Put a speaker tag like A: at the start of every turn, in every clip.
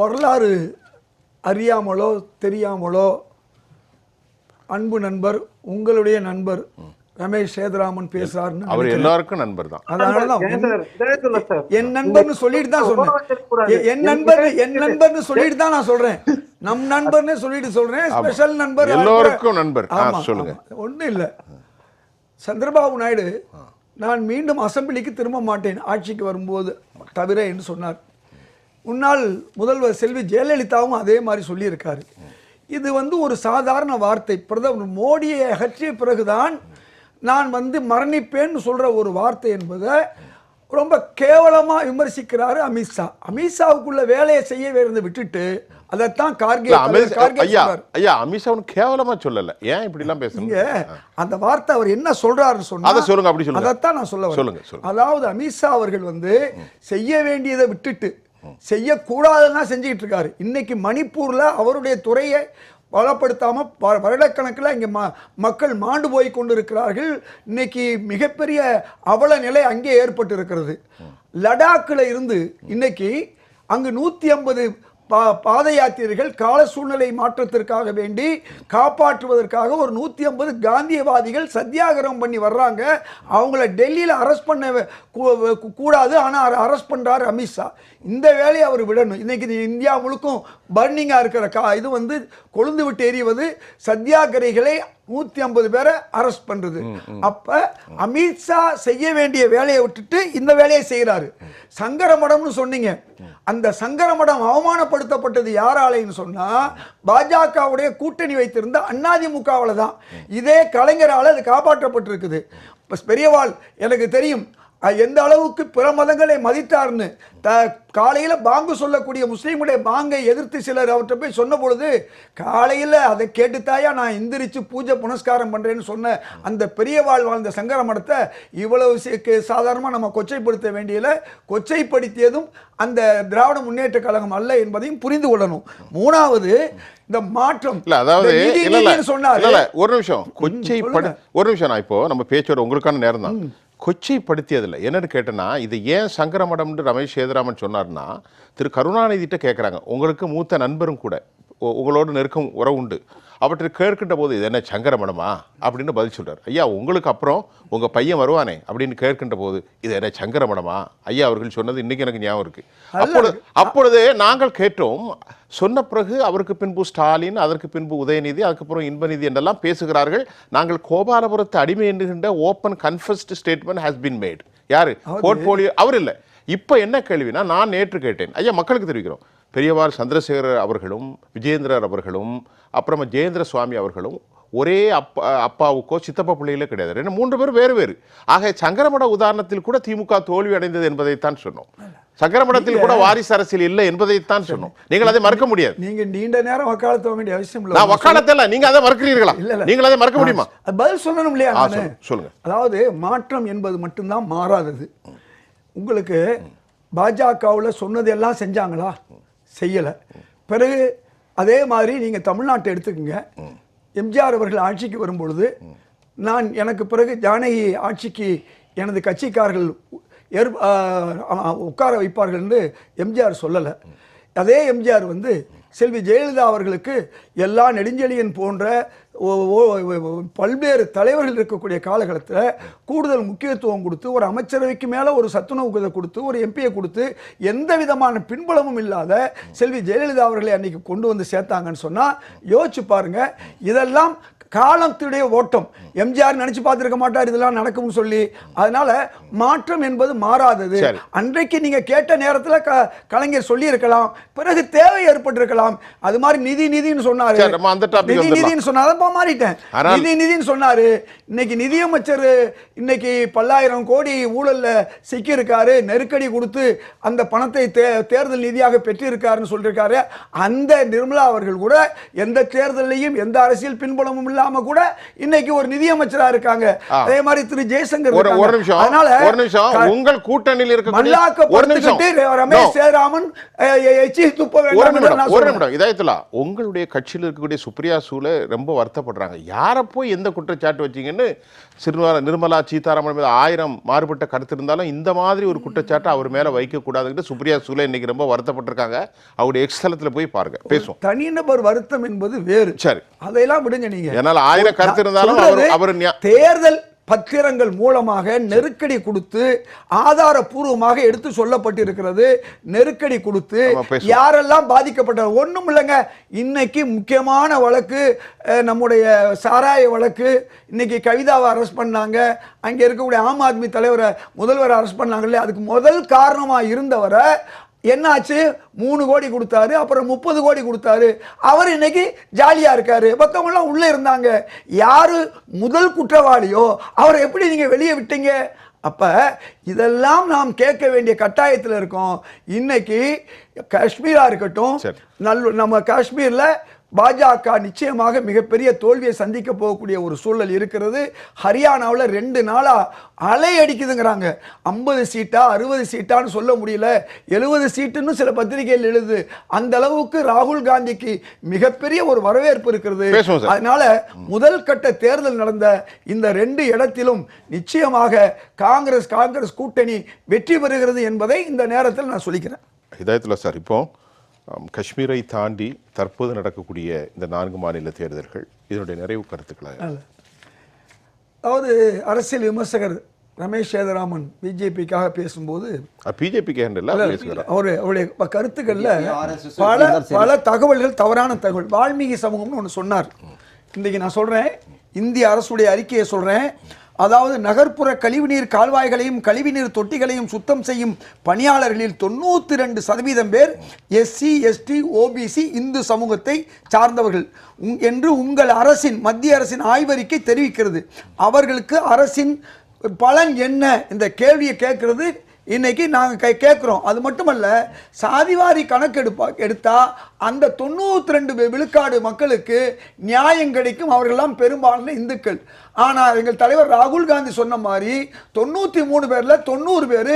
A: வரலாறு அறியாமலோ தெரியாமலோ அன்பு நண்பர் உங்களுடைய நண்பர் ரமேஷ் சேதுராமன் பேசுறாருன்னு
B: அவர். எல்லாருக்கும் நண்பர் தான்.
C: சார்.
A: என் நண்பர்னு சொல்லிட்டு தான் சொன்னேன். என் நண்பர் என் நண்பர்னு சொல்லிட்டு தான் நான் சொல்றேன். நம் நண்பர்னு சொல்லிட்டு சொல்றேன். ஸ்பெஷல் நண்பர்
B: எல்லோருக்கும் நண்பர். சொல்லுங்க.
A: ஒண்ணும் இல்ல. சந்திரபாபு நாயுடு நான் மீண்டும் அசெம்பிளிக்கு திரும்ப மாட்டேன். ஆட்சிக்கு வரும்போது தவிர என்று சொன்னார். முன்னாள் முதல்வர் செல்வி ஜெயலலிதாவும் அதே மாதிரி சொல்லியிருக்காரு. இது வந்து ஒரு சாதாரண வார்த்தை. பிரதமர் மோடியை அகற்றிய பிறகுதான் நான் வந்து மரணிப்பேன்னு சொல்ற ஒரு வார்த்தை என்பதை ரொம்ப கேவலமா விமர்சிக்கிறாரு அமித்ஷா. அமித்ஷாவுக்குள்ள வேலையை செய்ய வேண்டியதை விட்டுட்டு அதைத்தான் கார்கே
B: ஐயா. ஐயா அமித்ஷா ஒன்றும் கேவலமா சொல்லல. ஏன் இப்படி எல்லாம்
A: இங்க
B: பேசுறீங்க
A: அந்த வார்த்தை அவர் என்ன சொல்றாருன்னு சொன்னா
B: அதை சொல்லுங்க, அப்படி சொல்லுங்க.
A: அதைத்தான் நான் சொல்ல
B: சொல்லுங்க.
A: அதாவது அமித்ஷா அவர்கள் வந்து செய்ய வேண்டியதை விட்டுட்டு செய்யக்கூடாதுன்னா செஞ்சுக்கிட்டு இருக்காரு இன்னைக்கு மணிப்பூர்ல அவருடைய துறையை பலப்படுத்தாம ப- வருடக்கணக்கில் இங்க ம மக்கள் மாண்டு போய் கொண்டிருக்கிறார்கள். இன்னைக்கு மிகப்பெரிய அவல நிலை அங்கே ஏற்பட்டு இருக்கிறது லடாக்ல இருந்து இன்னைக்கு அங்கு நூத்தி ஐம்பது பா பாத யாத்திரைகள் கால சூழ்நிலை மாற்றத்திற்காக வேண்டி காப்பாற்றுவதற்காக ஒரு நூற்றி ஐம்பது காந்தியவாதிகள் சத்தியாகிரகம் பண்ணி வர்றாங்க. அவங்கள டெல்லியில் அரெஸ்ட் பண்ண கூ- கூடாது. ஆனால் அரெஸ்ட் பண்ணுறாரு அமித்ஷா இந்த வேலையை அவர் விடணும். இன்றைக்கி இந்தியா முழுக்கும் பர்னிங்காக இருக்கிற கா இது வந்து கொழுந்து விட்டு எறிவது சத்தியாகிரகிகளை நூற்றி ஐம்பது பேரை அரெஸ்ட் பண்ணுறது அப்போ அமித்ஷா செய்ய வேண்டிய வேலையை விட்டுட்டு இந்த வேலையை செய்கிறாரு சங்கரமடம்னு சொன்னீங்க. அந்த சங்கரமடம் அவமானப்படுத்தப்பட்டது யாராலைன்னு சொன்னா பாஜகவுடைய கூட்டணி வைத்திருந்த அதிமுகவில் தான் இதே கலைஞரால் அது காப்பாற்றப்பட்டிருக்குது. இப்ப பெரியவாள் எனக்கு தெரியும். எந்த அளவுக்கு பிற மதங்களை மதித்தார்னு த காலையில் பாங்கு சொல்லக்கூடிய முஸ்லீமுடைய பாங்கை எதிர்த்து சிலர் அவர்கிட்ட போய் சொன்ன பொழுது காலையில் அதை கேட்டுத்தாயா நான் எந்திரிச்சு பூஜை புனஸ்காரம் பண்ணுறேன்னு சொன்ன அந்த பெரியவாள் வாழ்ந்த சங்கர மடத்தை இவ்வளவு சி- கு- சாதாரணமா நம்ம கொச்சைப்படுத்த வேண்டியல கொச்சைப்படுத்தியதும் அந்த திராவிட முன்னேற்ற கழகம் அல்ல என்பதையும் புரிந்து கொள்ளணும். மூணாவது இந்த மாற்றம்.
B: இல்ல அதாவது
A: சொன்னாரு.
B: ஒரு நிமிஷம். கொச்சை. ஒரு நிமிஷம் நான் இப்போ நம்ம பேச்சோட உங்களுக்கான நேரம் தான். கொச்சைப்படுத்தியதில்லை. என்னென்னு கேட்டேன்னா இது ஏன் சங்கரமடம்னு ரமேஷ் சேதுராமன் சொன்னார்னா திரு கருணாநிதிட்ட கேட்குறாங்க உங்களுக்கு மூத்த நண்பரும் கூட. உங்களோட நெருக்கம் உறவு உண்டு. அவற்றை கேட்கின்ற போது இது என்ன சங்கரமடமா அப்படின்னு பதில் சொல்றாரு. ஐயா உங்களுக்கு அப்புறம் உங்க பையன் வருவானே அப்படின்னு கேட்கின்ற போது இது என்ன சங்கரமடமா ஐயா அவர்கள் சொன்னது இன்னைக்கு எனக்கு ஞாபகம் இருக்கு. அப்பொழுது அப்பொழுது நாங்கள் கேட்டோம் சொன்ன பிறகு அவருக்கு பின்பு ஸ்டாலின் அதற்கு பின்பு உதயநிதி அதுக்கப்புறம் இன்பநிதி என்றெல்லாம் பேசுகிறார்கள். நாங்கள் கோபாலபுரத்து அடிமை என்கின்ற open confused statement has been made யாரு? போர்ட்போலியோ அவர் இல்லை. இப்போ என்ன கேள்வினா நான் நேற்று கேட்டேன். ஐயா மக்களுக்கு தெரிவிக்கிறோம். பெரியவார் சந்திரசேகர் அவர்களும் விஜேந்திரர் அவர்களும் அப்புறமா ஜெயேந்திர சுவாமி அவர்களும் ஒரே அப்பா அப்பாவுக்கோ சித்தப்பா பிள்ளைகளோ கிடையாது. ரெண்டு மூன்று பேர் வேறு வேறு. ஆக சங்கரமட உதாரணத்தில் கூட திமுக தோல்வி அடைந்தது என்பதைத்தான் சொன்னோம். சங்கரமடத்தில் கூட வாரிசு அரசியல் இல்லை என்பதைத்தான் சொன்னோம். நீங்கள் அதை மறக்க முடியாது.
A: நீங்க நீண்ட நேரம் வக்காலத்து வேண்டிய அவசியம்
B: நான்
A: இல்லை
B: வக்காலத்தில் நீங்க அதை மறுக்கிறீர்களா?
A: இல்ல, இல்ல.
B: நீங்கள் அதை மறக்க முடியுமா?
A: பதில் சொல்லணும் இல்லையா
B: சொல்லுங்க.
A: அதாவது மாற்றம் என்பது மட்டும்தான் மாறாதது. உங்களுக்கு பாஜகவில் சொன்னதெல்லாம் செஞ்சாங்களா? செய்யலை. பிறகு அதே மாதிரி நீங்கள் தமிழ்நாட்டை எடுத்துக்கங்க. எம்ஜிஆர் அவர்கள் ஆட்சிக்கு வரும்பொழுது நான் எனக்கு பிறகு ஜானகி ஆட்சிக்கு எனது கட்சிக்காரர்கள் ஏற் உட்கார வைப்பார்கள் என்று எம்ஜிஆர் சொல்லலை. அதே எம்ஜிஆர் வந்து செல்வி ஜெயலலிதா அவர்களுக்கு எல்லா நெடுஞ்செழியன் போன்ற பல்வேறு தலைவர்கள் இருக்கக்கூடிய காலகட்டத்தில் கூடுதல் முக்கியத்துவம் கொடுத்து ஒரு அமைச்சரவைக்கு மேலே ஒரு சத்துணவு இதை கொடுத்து ஒரு எம்பியை கொடுத்து எந்த விதமான பின்புலமும் இல்லாத செல்வி ஜெயலலிதா அவர்களை அன்னைக்கு கொண்டு வந்து சேர்த்தாங்கன்னு சொன்னால் யோசிச்சு பாருங்க இதெல்லாம் காலத்துடைய ஓட்டம். எம்ஜிஆர் நினைச்சு பார்த்திருக்க மாட்டார் இதெல்லாம் நடக்கும்னு சொல்லி. அதனால மாற்றம் என்பது மாறாதது. அன்றைக்கு நீங்க கேட்ட நேரத்துல க கலைஞர் சொல்லி இருக்கலாம் பிறகு தேவை ஏற்பட்டிருக்கலாம். அது மாதிரி நிதி நிதின்னு சொன்னாரு. நிதி. நிதின்னு சொன்னாதான் மாறிட்டேன். நிதி நிதின்னு சொன்னாரு. இன்னைக்கு நிதியமைச்சர் இன்னைக்கு பல்லாயிரம் கோடி ஊழல்ல சிக்கி இருக்காரு நெருக்கடி கொடுத்து அந்த பணத்தை தே தேர்தல் நிதியாக பெற்றிருக்காருன்னு சொல்லியிருக்காரு. அந்த நிர்மலா அவர்கள் கூட எந்த தேர்தலையும் எந்த அரசியல் பின்புலமும் இல்ல. இல்லாம கூட இன்னைக்கு ஒரு நிதியமைச்சரா இருக்காங்க. அதே மாதிரி திரு ஜெய்சங்கர்
B: ஒரு. நிமிஷம்.
A: அதனால
B: ஒரு நிமிஷம். உங்கள் கூட்டணியில் இருக்கக்கூடிய
A: மல்லாக்க
B: ஒரு நிமிஷம்.
A: படுத்துக்கிட்டு ரமேஷ். சேராமன் எச்சி துப்ப
B: ஒரு
A: வேண்டாம்
B: நிமிடம். ஒரு இதயத்துல உங்களுடைய கட்சியில் இருக்கக்கூடிய சுப்ரியா சூல ரொம்ப வருத்தப்படுறாங்க. யாரை போய் எந்த குற்றச்சாட்டு வச்சீங்கன்னு சிறுவா நிர்மலா சீதாராமன் மீது ஆயிரம் மாறுபட்ட கருத்து இருந்தாலும் இந்த மாதிரி ஒரு குற்றச்சாட்டு அவர் மேல வைக்க கூடாதுன்னு சுப்ரியா சூல இன்னைக்கு ரொம்ப வருத்தப்பட்டிருக்காங்க. அவருடைய எக்ஸ்தலத்துல போய் பாருங்க. பேசுவோம்.
A: தனிநபர் வருத்தம் என்பது வேறு.
B: சரி.
A: அதையெல்லாம் விடுங்க நீங்க.
B: என்னால ஆயிரம் கருத்து இருந்தாலும் அவர்
A: தேர்தல் பத்திரங்கள் மூலமாக நெருக்கடி கொடுத்து ஆதாரபூர்வமாக எடுத்து சொல்லப்பட்டிருக்கிறது. நெருக்கடி கொடுத்து. யாரெல்லாம் பாதிக்கப்பட்டார் ஒண்ணும் இல்லைங்க. இன்னைக்கு முக்கியமான வழக்கு நம்முடைய சாராய வழக்கு. இன்னைக்கு கவிதாவை அரெஸ்ட் பண்ணாங்க. அங்க இருக்கக்கூடிய ஆம் ஆத்மி தலைவரை முதல்வரை அரெஸ்ட் பண்ணாங்கல்ல அதுக்கு முதல் காரணமா இருந்தவரை என்னாச்சு? மூணு கோடி கொடுத்தாரு அப்புறம் முப்பது கோடி கொடுத்தாரு. அவர் இன்னைக்கு ஜாலியா இருக்காரு. மற்றவங்க எல்லாம் உள்ள இருந்தாங்க. யாரு முதல் குற்றவாளியோ அவரை எப்படி நீங்க வெளியே விட்டீங்க? அப்ப இதெல்லாம் நாம் கேட்க வேண்டிய கட்டாயத்தில் இருக்கோம். இன்னைக்கு காஷ்மீரா இருக்கட்டும். நல்ல நம்ம காஷ்மீர்ல பாஜக நிச்சயமாக மிகப்பெரிய தோல்வியை சந்திக்க போகக்கூடிய ஒரு சூழல் இருக்கிறது. ஹரியானாவில் ரெண்டு நாளா அலை அடிக்குதுங்கிறாங்க. ஐம்பது சீட்டா அறுபது சீட்டான்னு சொல்ல முடியல. எழுபது சீட்டுன்னு சில பத்திரிகைகள் எழுது. அந்த அளவுக்கு ராகுல் காந்திக்கு மிகப்பெரிய ஒரு வரவேற்பு இருக்கிறது. அதனால முதல் கட்ட தேர்தல் நடந்த இந்த ரெண்டு இடத்திலும் நிச்சயமாக காங்கிரஸ் காங்கிரஸ் கூட்டணி வெற்றி பெறுகிறது என்பதை இந்த நேரத்தில் நான் சொல்லிக்கிறேன்.
B: ஹிதாயத்துல சார் இப்போ காஷ்மீரை தாண்டி தற்போது நடக்கக்கூடிய இந்த நான்கு மாநில தேர்தல்கள் இதனுடைய நிறைவு கருத்துக்களாக
A: அதாவது அரசியல் விமர்சகர் ரமேஷ் சேதராமன் பிஜேபிக்காக பேசும்போது
B: பிஜேபிக்கு
A: அவரு அவருடைய கருத்துக்கள்ல பல. பல தகவல்கள் தவறான தகவல். வால்மீகி சமூகம்னு ஒன்று சொன்னார். இன்றைக்கு நான் சொல்றேன். இந்திய அரசுடைய அறிக்கையை சொல்றேன். அதாவது நகர்ப்புற கழிவுநீர் கால்வாய்களையும் கழிவுநீர் தொட்டிகளையும் சுத்தம் செய்யும் பணியாளர்களில் தொண்ணூற்றி ரெண்டு சதவீதம் பேர் எஸ்சி எஸ்டி ஓபிசி இந்து சமூகத்தை சார்ந்தவர்கள். உங்- என்று உங்கள் அரசின் மத்திய அரசின் ஆய்வறிக்கை தெரிவிக்கிறது. அவர்களுக்கு அரசின் பலன் என்ன? இந்த கேள்வியை கேட்கறது. இன்னைக்கு நாங்கள் கே கேட்குறோம் அது மட்டுமல்ல சாதிவாரி கணக்கெடுப்பா எடுத்தால் அந்த தொண்ணூற்றி ரெண்டு விழுக்காடு மக்களுக்கு நியாயம் கிடைக்கும். அவர்களெல்லாம் பெரும்பாலான இந்துக்கள். ஆனால் எங்கள் தலைவர் ராகுல் காந்தி சொன்ன மாதிரி தொண்ணூற்றி மூணு பேரில் தொண்ணூறு பேர்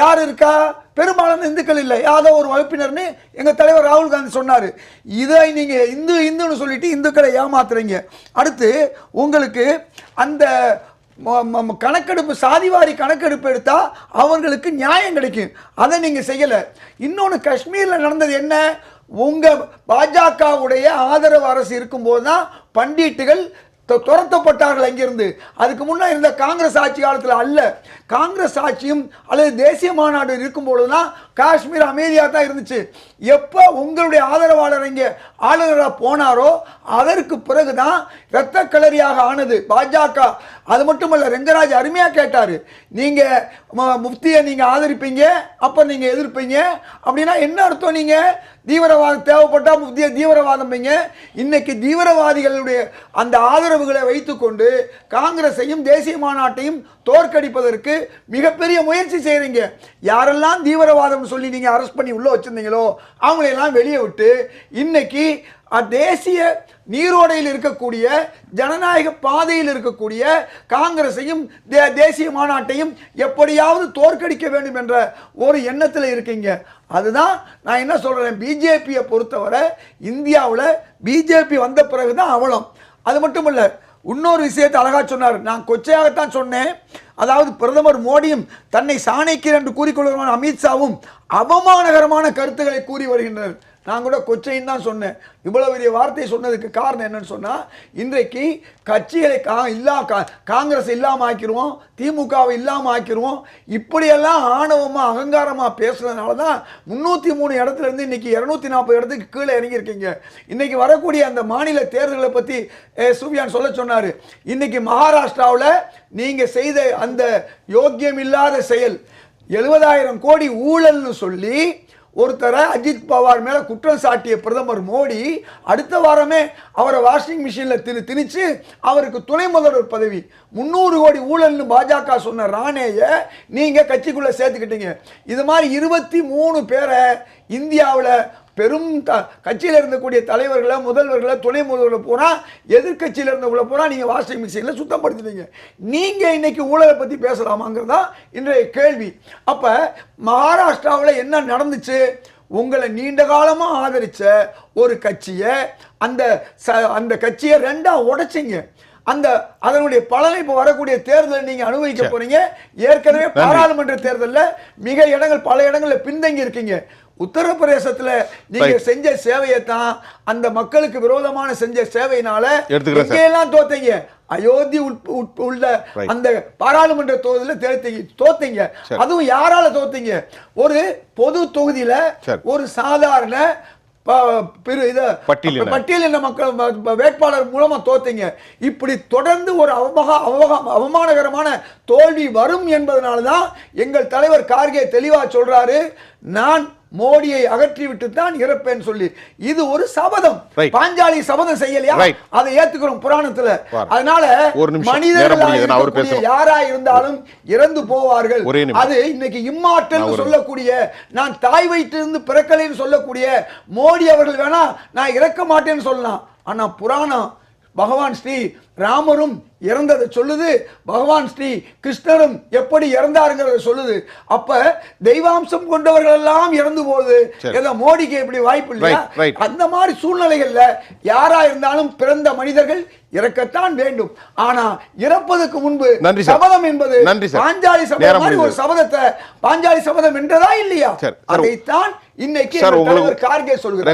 A: யார் இருக்கா? பெரும்பாலான இந்துக்கள் இல்லை. யாதோ ஒரு வகுப்பினர்னு எங்கள் தலைவர் ராகுல் காந்தி சொன்னார். இதை நீங்கள் இந்து இந்துன்னு சொல்லிட்டு இந்துக்களை ஏமாத்துறீங்க. அடுத்து உங்களுக்கு அந்த கணக்கெடுப்பு சாதிவாரி கணக்கெடுப்பு எடுத்தால் அவர்களுக்கு நியாயம் கிடைக்கும். அதை நீங்கள் செய்யலை. இன்னொன்று காஷ்மீரில் நடந்தது என்ன? உங்கள் பாஜகவுடைய ஆதரவு அரசு இருக்கும்போது தான் பண்டிட்டுகள் துரத்தப்பட்டார்கள் அங்கிருந்து. அதுக்கு முன்னே இருந்த காங்கிரஸ் ஆட்சி காலத்தில் அல்ல. காங்கிரஸ் ஆட்சியும் அல்லது தேசிய மாநாடு இருக்கும்பொழுது தான் காஷ்மீர் அமைதியாக தான் இருந்துச்சு. எப்போ உங்களுடைய ஆதரவாளர் இங்கே ஆளுநராக போனாரோ அதற்கு பிறகு தான் இரத்த கலரியாக ஆனது பாஜக. அது மட்டுமல்ல ரெங்கராஜ் அருமையாக கேட்டார். நீங்கள் முஃப்தியை நீங்கள் ஆதரிப்பீங்க அப்போ நீங்கள் எதிர்ப்பீங்க அப்படின்னா என்ன அர்த்தம் நீங்கள் தீவிரவாதம் தேவைப்பட்டால் முஃப்தியை தீவிரவாதம்பீங்க இன்னைக்கு தீவிரவாதிகளுடைய அந்த ஆதரவுகளை வைத்துக்கொண்டு காங்கிரஸையும் தேசிய மாநாட்டையும் தோற்கடிப்பதற்கு மிகப்பெரிய முயற்சி செய்கிறீங்க யாரெல்லாம் தீவிரவாதம் சொல்லி நீங்கள் அரெஸ்ட் பண்ணி உள்ளே வச்சிருந்தீங்களோ அவங்களையெல்லாம் வெளியே விட்டு இன்னைக்கு அ- தேசிய நீரோடையில் இருக்கக்கூடிய ஜனநாயக பாதையில் இருக்கக்கூடிய காங்கிரஸையும் தே தேசிய மாநாட்டையும் எப்படியாவது தோற்கடிக்க வேண்டும் என்ற ஒரு எண்ணத்தில் இருக்கீங்க. அதுதான் நான் என்ன சொல்கிறேன் பிஜேபியை பொறுத்தவரை இந்தியாவில் பிஜேபி வந்த பிறகு தான் அவலம். அது மட்டும் இல்லை இன்னொரு விஷயத்தை அழகாக சொன்னார். நான் கொச்சையாகத்தான் சொன்னேன். அதாவது பிரதமர் மோடியும் தன்னை சாணக்கியர் என்று கூறிக்கொள்வதான அமித்ஷாவும் அவமானகரமான கருத்துக்களை கூறி வருகின்றனர். நான் கூட கொச்சைன்னு தான் சொன்னேன். இவ்வளவு பெரிய வார்த்தை சொன்னதுக்கு காரணம் என்னன்னு சொன்னால் இன்றைக்கு கட்சிகளை கா இல்லா கா- காங்கிரஸ் இல்லாமல் ஆக்கிடுவோம் திமுகவை இல்லாமல் ஆக்கிடுவோம் இப்படியெல்லாம் ஆணவமாக அகங்காரமாக பேசுனதுனால தான் முந்நூற்றி மூணு இடத்துலேருந்து இன்றைக்கி இன்னைக்கு நாற்பது இடத்துக்கு கீழே இறங்கியிருக்கீங்க. இன்றைக்கி வரக்கூடிய அந்த மாநில தேர்தல்களை பற்றி சூவியான் சொல்ல சொன்னார். இன்றைக்கி மகாராஷ்டிராவில் நீங்கள் செய்த அந்த யோக்கியம் இல்லாத செயல் எழுபதாயிரம் கோடி ஊழல்னு சொல்லி ஒருத்தரை அஜித் பவார் மேலே குற்றம் சாட்டிய பிரதமர் மோடி அடுத்த வாரமே அவரை வாஷிங் மிஷினில் திரு திணிச்சு அவருக்கு துணை முதல்வர் பதவி. முந்நூறு கோடி ஊழல்னு பாஜக சொன்ன ராணேய நீங்கள் கட்சிக்குள்ளே சேர்த்துக்கிட்டீங்க. இது மாதிரி இருபத்தி மூணு பேரை இந்தியாவில் பெரும் த கட்சியில் இருந்தக்கூடிய தலைவர்களை முதல்வர்களை துணை முதல்வர்களை பூரா எதிர்க்கட்சியில் இருந்தவங்களை பூரா நீங்கள் வாஷிங் மிஷினில் சுத்தப்படுத்தினீங்க நீங்கள் இன்றைக்கி ஊழலை பற்றி பேசலாமாங்கிறது தான் இன்றைய கேள்வி. அப்போ மகாராஷ்டிராவில் என்ன நடந்துச்சு? உங்களை நீண்ட காலமாக ஆதரித்த ஒரு கட்சியை அந்த ச அந்த கட்சியை ரெண்டாக உடைச்சிங்க. அந்த அதனுடைய பலனை இப்போ வரக்கூடிய தேர்தலை நீங்க அனுபவிக்க போறீங்க ஏற்கனவே பாராளுமன்ற தேர்தலில் மிக இடங்கள் பல இடங்கள்ல பின்தங்கி இருக்கீங்க உத்தரப்பிரதேசத்துல நீங்க. செஞ்ச சேவையை தான் அந்த மக்களுக்கு விரோதமான செஞ்ச சேவையினால. எங்கெல்லாம் தோத்தீங்க அயோத்தி உள்ள. அந்த பாராளுமன்ற தொகுதியில் தேர்த்தீங்க தோத்தீங்க. அதுவும் யாரால தோத்தீங்க ஒரு பொது தொகுதியில. ஒரு சாதாரண இத
B: பட்டியலின.
A: மக்கள் வேட்பாளர் மூலமா தோத்தீங்க இப்படி தொடர்ந்து ஒரு அவமகா அவமானகரமான தோல்வி வரும் என்பதனால தான் எங்கள் தலைவர் கார்கே தெளிவா சொல்றாரு நான் மோடியை அகற்றி விட்டு தான் இறப்பேன்னு சொல்லி இது ஒரு சபதம். பாஞ்சாலி சபதம் செய்யலையா. அதை ஏத்துக்கிறோம் புராணத்துல. அதனால
B: பேசணும்.
A: யாரா இருந்தாலும் இறந்து போவார்கள். அது இன்னைக்கு இம்மாற்றல் சொல்லக்கூடிய நான் தாய் வயிற்றிலிருந்து பிறக்கலைன்னு சொல்லக்கூடிய மோடி அவர்கள் வேணா நான் இறக்க மாட்டேன்னு சொல்லலாம் ஆனா புராணம் பகவான் ஸ்ரீ ராமரும் இறந்ததை சொல்லுது பகவான் ஸ்ரீ கிருஷ்ணரும் எப்படி இறந்தாருங்கிறத சொல்லுது அப்ப தெய்வாம்சம் கொண்டவர்கள் எல்லாம் இறந்து போகுது. ஏதோ மோடிக்கு எப்படி வாய்ப்பு இல்லையா. அந்த மாதிரி சூழ்நிலைகள்ல யாரா இருந்தாலும் பிறந்த மனிதர்கள் இறக்கத்தான் வேண்டும் ஆனா இறப்பதற்கு முன்பு
B: நன்றி.
A: சபதம் என்பது. பாஞ்சாலி சபதம் மாதிரி ஒரு. சபதத்தை பாஞ்சாலி சபதம் என்றதா இல்லையா அதைத்தான் இன்னைக்கு கார்கே சொல்கிறார்